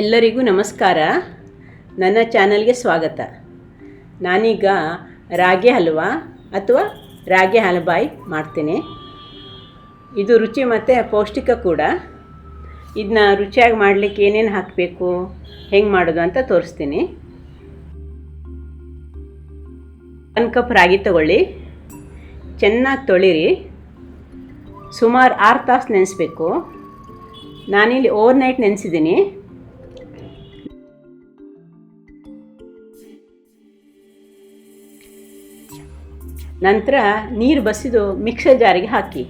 ಎಲ್ಲರಿಗೂ ನಮಸ್ಕಾರ. ನನ್ನ ಚಾನಲ್ಗೆ ಸ್ವಾಗತ. ನಾನೀಗ ರಾಗಿ ಹಲ್ವಾ ಅಥವಾ ರಾಗಿ ಹಲ್ವಾಯ್ ಮಾಡ್ತೀನಿ. ಇದು ರುಚಿ ಮತ್ತು ಪೌಷ್ಟಿಕ ಕೂಡ. ಇದನ್ನ ರುಚಿಯಾಗಿ ಮಾಡಲಿಕ್ಕೆ ಏನೇನು ಹಾಕಬೇಕು, ಹೆಂಗೆ ಮಾಡೋದು ಅಂತ ತೋರಿಸ್ತೀನಿ. ಒನ್ ಕಪ್ ರಾಗಿ ತಗೊಳ್ಳಿ. ಚೆನ್ನಾಗಿ ತೊಳಿರಿ. ಸುಮಾರು ಆರು ತಾಸು ನೆನೆಸ್ಬೇಕು. ನಾನಿಲ್ಲಿ ಓವರ್ ನೈಟ್ ನೆನೆಸಿದ್ದೀನಿ. ನಂತರ ನೀರು ಬಸಿದು ಮಿಕ್ಸರ್ ಜಾರಿಗೆ ಹಾಕಿ.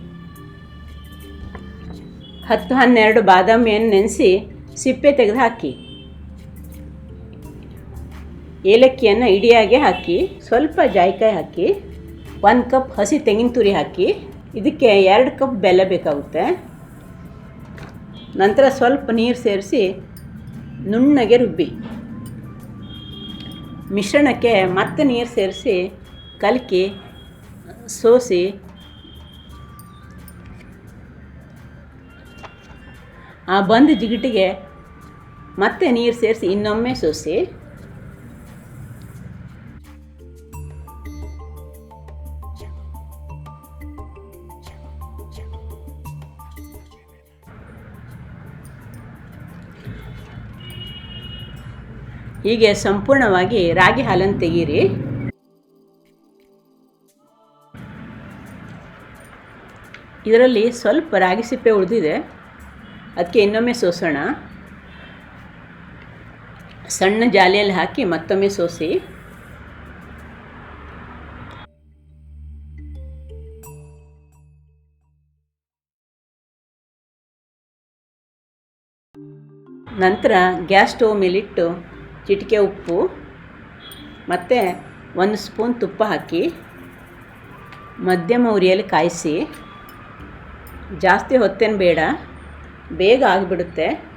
ಹತ್ತು ಹನ್ನೆರಡು ಬಾದಾಮಿಯನ್ನು ನೆನೆಸಿ ಸಿಪ್ಪೆ ತೆಗೆದು ಹಾಕಿ. ಏಲಕ್ಕಿಯನ್ನು ಇಡಿಯಾಗೆ ಹಾಕಿ, ಸ್ವಲ್ಪ ಜಾಯಿಕಾಯಿ ಹಾಕಿ, ಒಂದು ಕಪ್ ಹಸಿ ತೆಂಗಿನ ತುರಿ ಹಾಕಿ, ಇದಕ್ಕೆ ಎರಡು ಕಪ್ ಬೆಲ್ಲ ಬೇಕಾಗುತ್ತೆ. ನಂತರ ಸ್ವಲ್ಪ ನೀರು ಸೇರಿಸಿ ನುಣ್ಣಗೆ ರುಬ್ಬಿ. ಮಿಶ್ರಣಕ್ಕೆ ಮತ್ತೆ ನೀರು ಸೇರಿಸಿ ಕಲಕಿ ಸೋಸಿ. ಆ ಬಂದ ಜಿಗಿಟಿಗೆ ಮತ್ತೆ ನೀರು ಸೇರಿಸಿ ಇನ್ನೊಮ್ಮೆ ಸೋಸಿ. ಹೀಗೆ ಸಂಪೂರ್ಣವಾಗಿ ರಾಗಿ ಹಾಲನ್ನು ತೆಗೀರಿ. ಇದರಲ್ಲಿ ಸ್ವಲ್ಪ ರಾಗಿ ಸಿಪ್ಪೆ ಉಳಿದಿದೆ. ಅದಕ್ಕೆ ಇನ್ನೊಮ್ಮೆ ಸೋಸೋಣ. ಸಣ್ಣ ಜಾಲಿಯಲ್ಲಿ ಹಾಕಿ ಮತ್ತೊಮ್ಮೆ ಸೋಸಿ. ನಂತರ ಗ್ಯಾಸ್ ಸ್ಟವ್ ಮೇಲಿಟ್ಟು ಚಿಟಿಕೆ ಉಪ್ಪು, ಮತ್ತು ಒಂದು ಸ್ಪೂನ್ ತುಪ್ಪ ಹಾಕಿ ಮಧ್ಯಮ ಉರಿಯಲ್ಲಿ ಕಾಯಿಸಿ. ಜಾಸ್ತಿ ಹೊತ್ತೇನು ಬೇಡ. ಬೇಗ ಆಗಿಬಿಡುತ್ತೆ.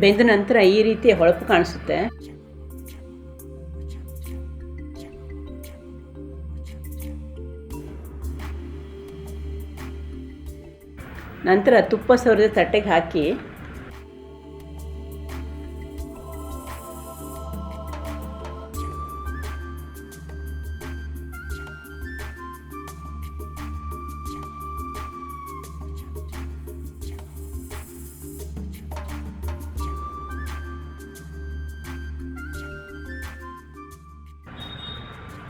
ಬೆಂದ ನಂತರ ಈ ರೀತಿ ಹೊಳಪು ಕಾಣಿಸುತ್ತೆ. ನಂತರ ತುಪ್ಪ ಸವರಿದ ತಟ್ಟೆಗೆ ಹಾಕಿ.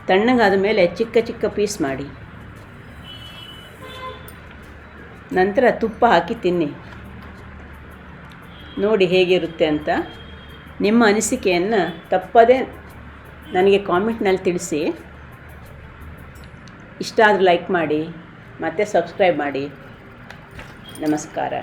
ತಣ್ಣಗಾದ ಮೇಲೆ ಚಿಕ್ಕ ಚಿಕ್ಕ ಪೀಸ್ ಮಾಡಿ. ನಂತರ ತುಪ್ಪ ಹಾಕಿ ತಿನ್ನಿ. ನೋಡಿ ಹೇಗಿರುತ್ತೆ ಅಂತ. ನಿಮ್ಮ ಅನಿಸಿಕೆಯನ್ನು ತಪ್ಪದೇ ನನಗೆ ಕಾಮೆಂಟ್ನಲ್ಲಿ ತಿಳಿಸಿ. ಇಷ್ಟ ಆದರೆ ಲೈಕ್ ಮಾಡಿ, ಮತ್ತು ಸಬ್ಸ್ಕ್ರೈಬ್ ಮಾಡಿ. ನಮಸ್ಕಾರ.